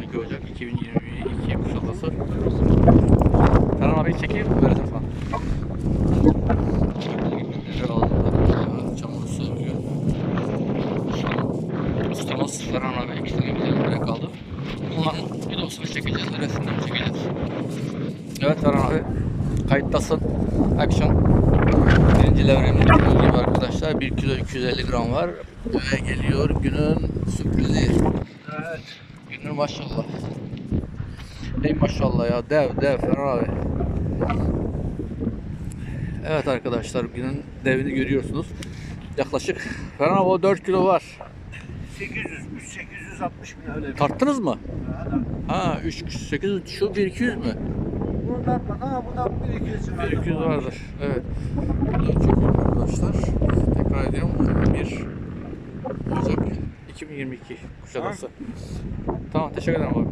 12 Ocak 2022 Kuşadası. Ferhan abi çekeyim da. Evet, Çamur an ustamız Ferhan abi iki tane güzel buraya kaldı. Onların videosunu çekeceğiz, resimlerini. Evet Ferhan abi kayıttasın. Action. Birinci levremiz gördüğünüz gibi arkadaşlar 1 kilo 250 gram var ve geliyor günün sürprizi. Evet. Günün maşallah. Ey maşallah ya dev dev Ferhan abi. Evet arkadaşlar günün devini görüyorsunuz. Yaklaşık o 4 kilo var. 800, 860 bin öyle bir. Tarttınız mı? Ha, Ha 3 8 şu 1 200 mü? Buradan bak ha buradan 1 200 civarında 1 200 falan. vardır. Evet. 2022 Kuşadası. Tamam teşekkür ederim abi.